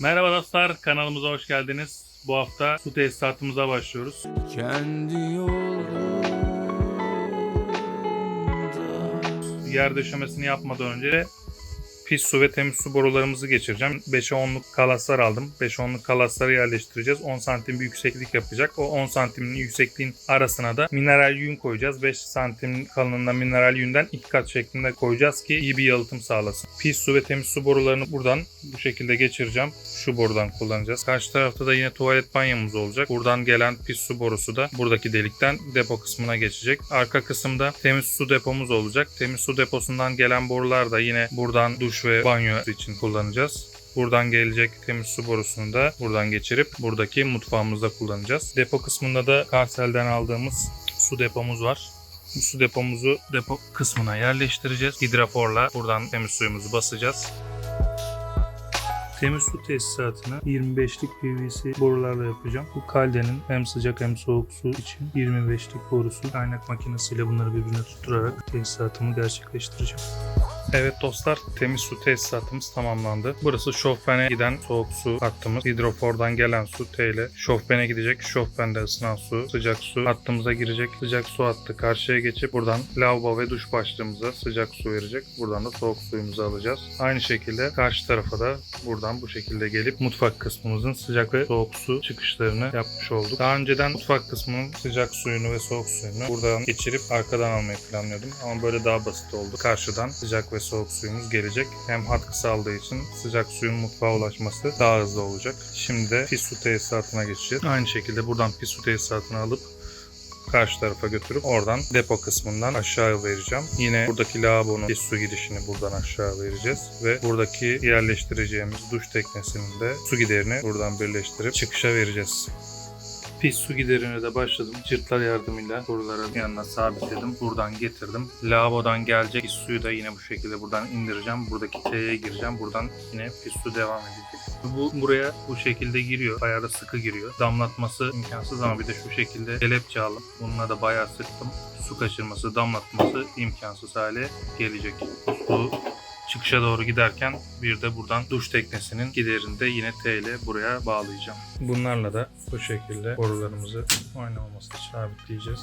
Merhaba dostlar, kanalımıza hoş geldiniz. Bu hafta su tesisatımıza başlıyoruz. Kendi yolunda Yer döşemesini yapmadan önce pis su ve temiz su borularımızı geçireceğim. 5'e 10'luk kalaslar aldım. 5'e 10'luk kalasları yerleştireceğiz. 10 santim bir yükseklik yapacak. O 10 santimin yüksekliğin arasına da mineral yün koyacağız. 5 santim kalınlığında mineral yünden iki kat şeklinde koyacağız ki iyi bir yalıtım sağlasın. Pis su ve temiz su borularını buradan bu şekilde geçireceğim. Şu borudan kullanacağız. Karşı tarafta da yine tuvalet banyomuz olacak. Buradan gelen pis su borusu da buradaki delikten depo kısmına geçecek. Arka kısımda temiz su depomuz olacak. Temiz su deposundan gelen borular da yine buradan duş ve banyo için kullanacağız. Buradan gelecek temiz su borusunu da buradan geçirip buradaki mutfağımızda kullanacağız. Depo kısmında da Karsel'den aldığımız su depomuz var. Bu su depomuzu depo kısmına yerleştireceğiz. Hidraforla buradan temiz suyumuzu basacağız. Temiz su tesisatını 25'lik PVC borularla yapacağım. Bu kaldenin hem sıcak hem soğuk su için 25'lik borusu kaynak makinesiyle bunları birbirine tutturarak tesisatımı gerçekleştireceğim. Evet dostlar temiz su tesisatımız tamamlandı. Burası şofbene giden soğuk su hattımız. Hidrofordan gelen su T ile şofbene gidecek. Şofbende ısınan su, sıcak su hattımıza girecek. Sıcak su hattı karşıya geçip buradan lavabo ve duş başlığımıza sıcak su verecek. Buradan da soğuk suyumuzu alacağız. Aynı şekilde karşı tarafa da buradan bu şekilde gelip mutfak kısmımızın sıcak ve soğuk su çıkışlarını yapmış olduk. Daha önceden mutfak kısmının sıcak suyunu ve soğuk suyunu buradan geçirip arkadan almayı planlıyordum. Ama böyle daha basit oldu. Karşıdan sıcak ve soğuk suyumuz gelecek. Hem hat kısaldığı için sıcak suyun mutfağa ulaşması daha hızlı olacak. Şimdi de pis su tesisatına geçeceğiz. Aynı şekilde buradan pis su tesisatını alıp karşı tarafa götürüp oradan depo kısmından aşağı vereceğim. Yine buradaki lavabonun pis su girişini buradan aşağı vereceğiz ve buradaki yerleştireceğimiz duş teknesinin de su giderini buradan birleştirip çıkışa vereceğiz. Pis su giderine de başladım. Cırtlar yardımıyla boruların yanına sabitledim. Buradan getirdim. Lavabodan gelecek pis suyu da yine bu şekilde buradan indireceğim. Buradaki T'ye gireceğim. Buradan yine pis su devam edecek. Bu buraya bu şekilde giriyor. Bayağı da sıkı giriyor. Damlatması imkansız ama bir de şu şekilde kelepçe aldım. Bununla da bayağı sıktım. Su kaçırması, damlatması imkansız hale gelecek. Su çıkışa doğru giderken bir de buradan duş teknesinin giderini de yine T ile buraya bağlayacağım. Bunlarla da bu şekilde borularımızı oynamaması sabitleyeceğiz.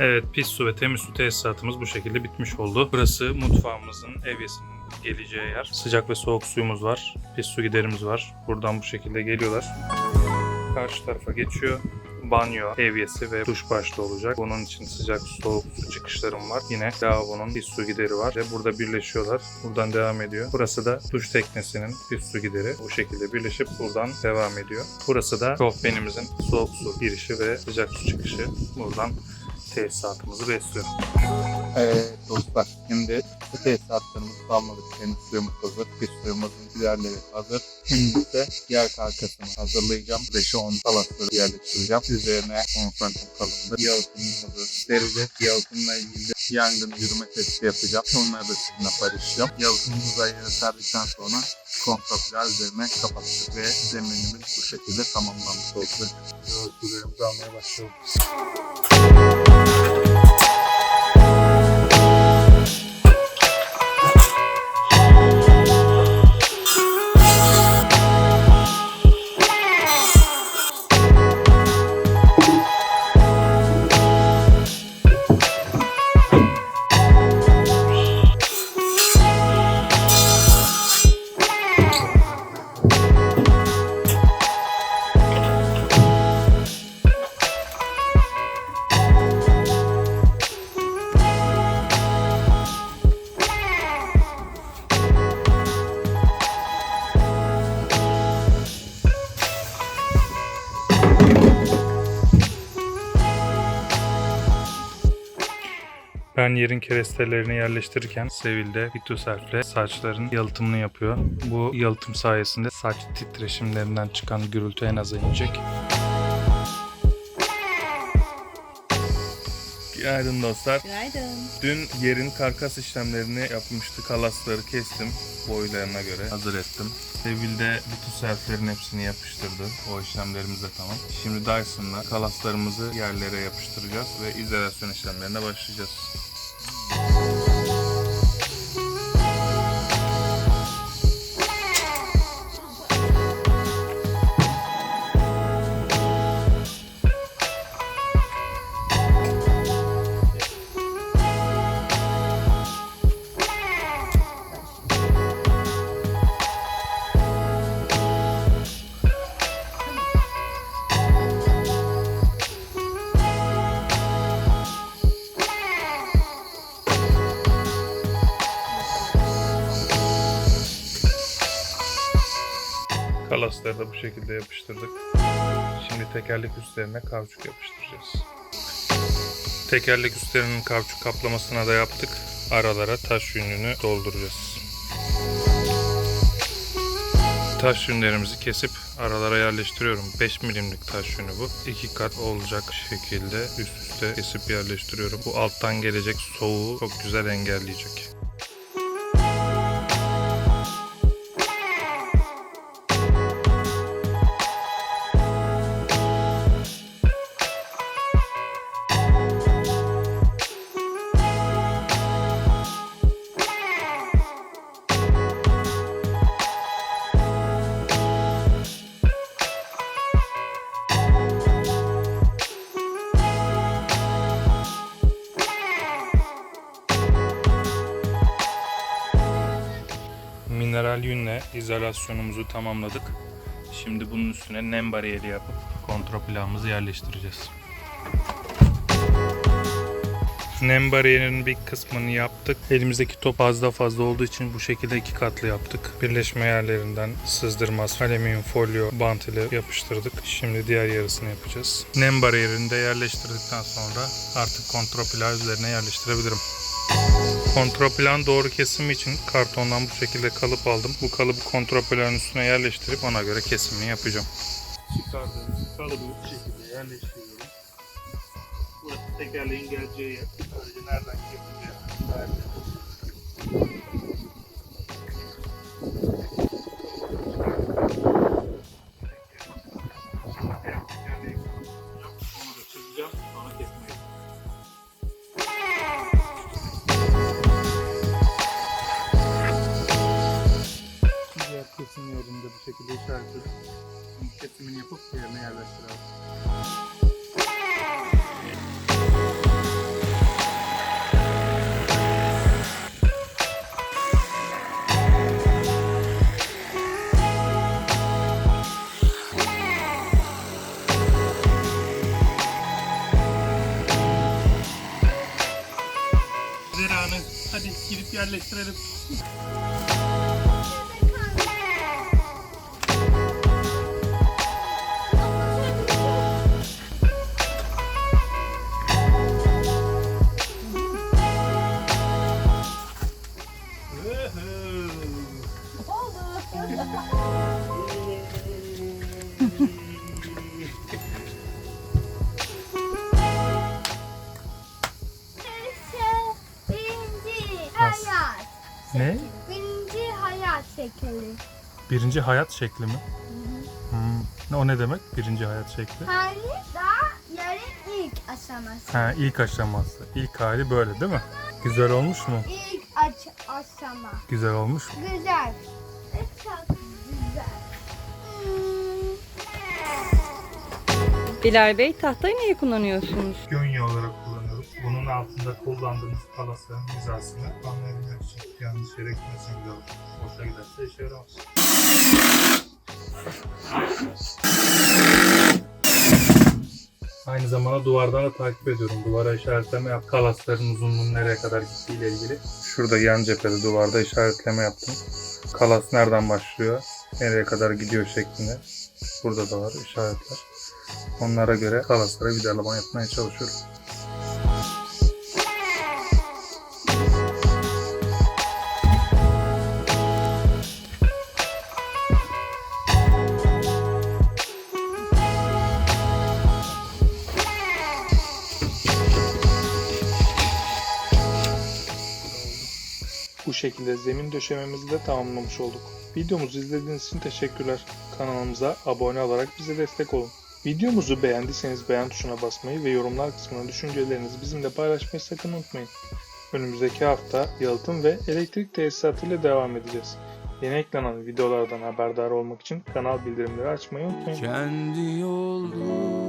Evet pis su ve temiz su tesisatımız bu şekilde bitmiş oldu. Burası mutfağımızın evyesinin geleceği yer. Sıcak ve soğuk suyumuz var. Pis su giderimiz var. Buradan bu şekilde geliyorlar. Karşı tarafa geçiyor banyo, evyesi ve duş başta olacak. Bunun için sıcak soğuk su çıkışlarım var. Yine lavabonun bir su gideri var ve burada birleşiyorlar. Buradan devam ediyor. Burası da duş teknesinin bir su gideri. Bu şekilde birleşip buradan devam ediyor. Burası da şofbenimizin soğuk su girişi ve sıcak su çıkışı. Buradan tesisatımızı besliyor. Evet dostlar şimdi bu tesisatlarımızı tamamladık. Temiz suyumuz hazır. Pis suyumuzun giderleri hazır. Şimdi ise diğer karkasını hazırlayacağım. 5'e 10 salatları yerleştireceğim. Üzerine 10 santim kalınlığı yalıtımımızı sereceğiz. Yalıtımla ilgili yangın yürüme testi yapacağım. Onları da sizinle paylaşacağım. Yere serdikten sonra kontrol üzerine kapattık ve zeminimiz bu şekilde tamamlanmış oldu. Yalıtımlarımızı almaya başlayalım. Ben yerin kerestelerini yerleştirirken Sevil de Vituself'le saçların yalıtımını yapıyor. Bu yalıtım sayesinde saç titreşimlerinden çıkan gürültü en aza inecek. Günaydın dostlar. Günaydın. Dün yerin karkas işlemlerini yapmıştık. Kalasları kestim boylarına göre hazır ettim. Sevil de bütün selflerin hepsini yapıştırdı. O işlemlerimiz de tamam. Şimdi Dyson'la kalaslarımızı yerlere yapıştıracağız ve izolasyon işlemlerine başlayacağız. Kalasları da bu şekilde yapıştırdık. Şimdi tekerlek üstlerine kauçuk yapıştıracağız. Tekerlek üstlerinin kauçuk kaplamasına da yaptık. Aralara taş yününü dolduracağız. Taş yünlerimizi kesip aralara yerleştiriyorum. 5 milimlik taş yünü bu. İki kat olacak şekilde üst üste kesip yerleştiriyorum. Bu alttan gelecek soğuğu çok güzel engelleyecek. Mineral yünle izolasyonumuzu tamamladık. Şimdi bunun üstüne nem bariyeri yapıp kontroplağımızı yerleştireceğiz. Nem bariyerinin bir kısmını yaptık. Elimizdeki top az da fazla olduğu için bu şekilde iki katlı yaptık. Birleşme yerlerinden sızdırmaz alüminyum folyo bant ile yapıştırdık. Şimdi diğer yarısını yapacağız. Nem bariyerini de yerleştirdikten sonra artık kontroplağı üzerine yerleştirebilirim. Kontroplan doğru kesimi için kartondan bu şekilde kalıp aldım. Bu kalıbı kontroplanın üstüne yerleştirip ona göre kesimini yapacağım. Çıkardığımız kalıbı bu şekilde yerleştiriyorum. Burası tekerleğin geleceği yer. Sadece nereden yapılacağını Onu gidip Ne? Birinci hayat şekli. Birinci hayat şekli mi? Hmm. O ne demek? Birinci hayat şekli. Hani daha yarın ilk aşaması. Ha, ilk aşaması. İlk hali böyle değil mi? Güzel olmuş mu? İlk aç aşama. Güzel olmuş. Güzel. Çok güzel. Bilal Bey tahtayı niye kullanıyorsunuz? Gönye olarak kullanıyoruz. Bunun altında kullandığımız palasların hizasını anlayabilmek için yanlış yere gitmesin giderse işe yaramaz. Aynı zamanda duvardan da takip ediyorum. Duvara işaretleme yap. Kalasların uzunluğunun nereye kadar gittiği ile ilgili. Şurada yan cephede duvarda işaretleme yaptım. Kalas nereden başlıyor, nereye kadar gidiyor şeklinde. Burada da var işaretler. Onlara göre kalaslara vidalama yapmaya çalışıyorum. Şekilde zemin döşememizi de tamamlamış olduk. Videomuzu izlediğiniz için teşekkürler. Kanalımıza abone olarak bize destek olun. Videomuzu beğendiyseniz beğen tuşuna basmayı ve yorumlar kısmına düşüncelerinizi bizimle paylaşmayı sakın unutmayın. Önümüzdeki hafta yalıtım ve elektrik tesisatı ile devam edeceğiz. Yeni eklenen videolardan haberdar olmak için kanal bildirimleri açmayı unutmayın. Kendi yolum